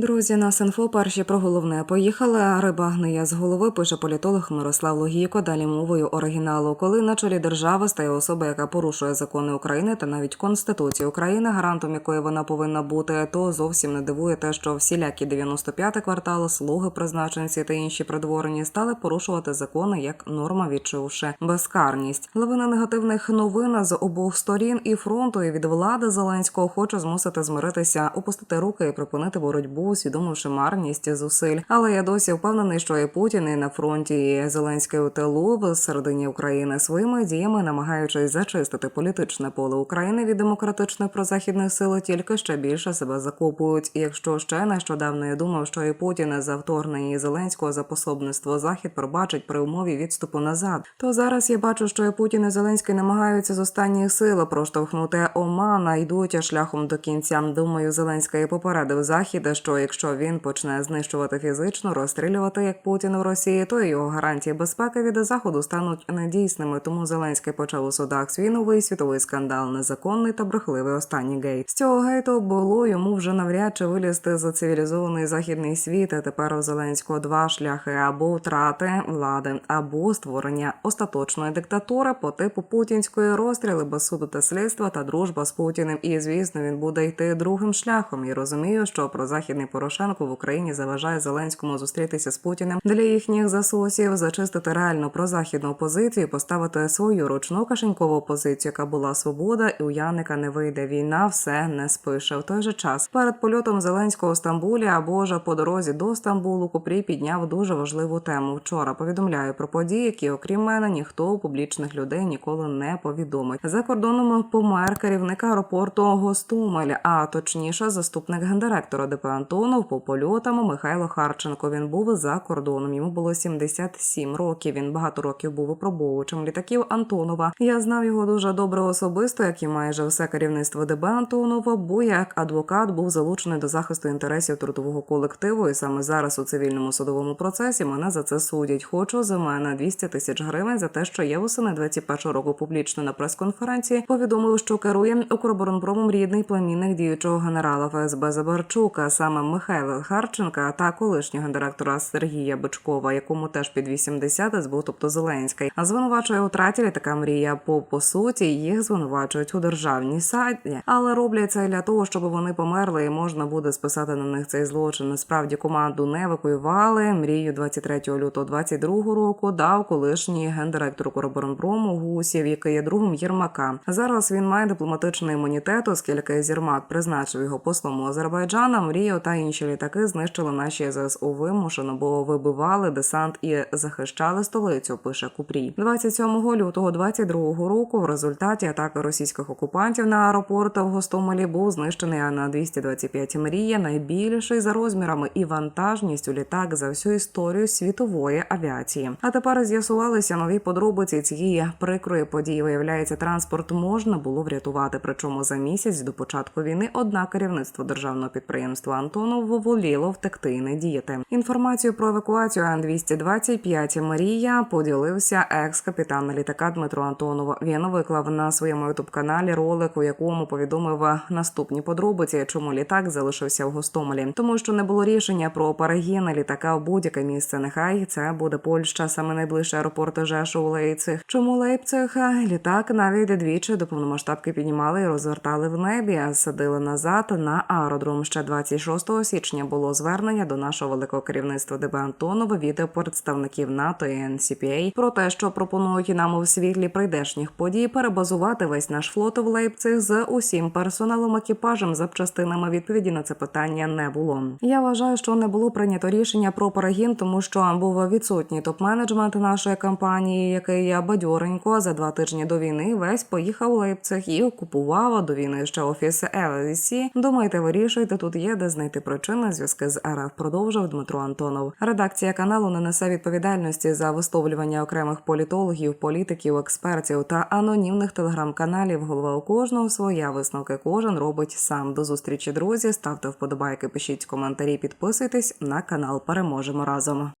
Друзі, нас інфо перші про головне поїхали. Риба гниє з голови. Пише політолог Мирослав Логійко. Далі мовою оригіналу. Коли на чолі держави стає особа, яка порушує закони України та навіть Конституцію України, гарантом якої вона повинна бути, то зовсім не дивує те, що всілякі 95-й квартал, слуги призначенці та інші придворні стали порушувати закони як норма, відчувши безкарність. Лавина негативних новин з обох сторін і фронту і від влади Зеленського хоче змусити змиритися, опустити руки і припинити боротьбу, усвідомивши марність зусиль. Але я досі впевнений, що і Путін і на фронті і Зеленський у тилу в середині України своїми діями, намагаючись зачистити політичне поле України від демократичних прозахідних сил, тільки ще більше себе закопують. І якщо ще нещодавно я думав, що і Путін за вторгнення і Зеленського за пособництво захід пробачить при умові відступу назад, то зараз я бачу, що і Путін і Зеленський намагаються з останніх сил проштовхнути Омана, йдуть шляхом до кінця. Думаю, Зеленський попередив захід, що якщо він почне знищувати фізично, розстрілювати як Путін в Росії, то його гарантії безпеки від заходу стануть недійсними. Тому Зеленський почав у судах свій новий світовий скандал, незаконний та брехливий останній гейт. З цього гейту було йому вже навряд чи вилізти за цивілізований західний світ. А тепер у Зеленського два шляхи або втрати влади, або створення остаточної диктатури по типу путінської розстріли без суду та слідства та дружба з Путіним. І звісно, він буде йти другим шляхом. І розумію, що про західний Порошенко в Україні заважає Зеленському зустрітися з Путіним для їхніх засосів, зачистити реально прозахідну опозицію, поставити свою ручну кишенькову опозицію, яка була свобода, і у Яника не вийде війна, все не спише. В той же час перед польотом Зеленського в Стамбулі або ж по дорозі до Стамбулу Купрій підняв дуже важливу тему. Вчора повідомляю про події, які, окрім мене, ніхто у публічних людей ніколи не повідомить. За кордоном помер керівник аеропорту Гостомель, а точніше, заступник гендиректора ДП Антонов по польотам Михайло Харченко. Він був за кордоном. Йому було 77 років. Він багато років був випробовувачем літаків Антонова. Я знав його дуже добре особисто, як і майже все керівництво ДБ Антонова, бо як адвокат був залучений до захисту інтересів трудового колективу. І саме зараз у цивільному судовому процесі мене за це судять. Хочу за мене 200 тисяч гривень за те, що я восени 21 року публічно на прес-конференції повідомив, що керує Укроборонпромом рідний племінник діючого генерала ФСБ Забарчука, саме Михайла Харченка та колишнього директора Сергія Бичкова, якому теж під 80 збув, тобто Зеленський. А звинувачує у траті літака мрія. По по суті їх звинувачують у державній саді, але роблять це для того, щоб вони померли, і можна буде списати на них цей злочин. Насправді команду не евакуювали. Мрію 23 лютого 22 року дав колишній гендиректор Короборонпрому Гусів, який є другом Єрмака. Зараз він має дипломатичний імунітет, оскільки Зірмак призначив його послом Азербайджана. Мрію та інші літаки знищили наші ЗСУ вимушено, бо вибивали десант і захищали столицю. Пише Купрій 27 лютого 22 року. В результаті атаки російських окупантів на аеропорт в Гостомелі був знищений на 225 мрія, найбільший за розмірами і вантажністю літак за всю історію світової авіації. А тепер з'ясувалися нові подробиці цієї прикрої події. Виявляється, транспорт можна було врятувати. Причому за місяць до початку війни одна керівництво державного підприємства Антонов воліло втекти і не діяти. Інформацію про евакуацію Ан-225 Марія поділився екс-капітан літака Дмитро Антонов. Він виклав на своєму ютуб каналі ролик, у якому повідомив наступні подробиці, чому літак залишився в Гостомелі, тому що не було рішення про перегін літака в будь-яке місце. Нехай це буде Польща, саме найближчий аеропорт Жешу у Лейпциг. Чому Лейпциг? Літак навіть двічі до повномасштабки піднімали і розвертали в небі, а садили назад на аеродром. Ще 26 січня було звернення до нашого великого керівництва ДБ Антонова від представників НАТО і NCPA про те, що пропонують нам у світлі прийдешніх подій перебазувати весь наш флот в Лейпциг з усім персоналом, екіпажем, запчастинами. Відповіді на це питання не було. Я вважаю, що не було прийнято рішення про перегін, тому що був відсутній топ-менеджмент нашої компанії, який я бадьоренько за два тижні до війни весь поїхав у Лейпциг і окупував до війни ще офіс LSE. Думаєте, вирішуєте, тут є де знайти причини зв'язки з РФ. Продовжив Дмитро Антонов. Редакція каналу не несе відповідальності за висловлювання окремих політологів, політиків, експертів та анонімних телеграм-каналів. Голова у кожного своя висновки. Кожен робить сам. До зустрічі, друзі. Ставте вподобайки, пишіть коментарі, підписуйтесь на канал. Переможемо разом.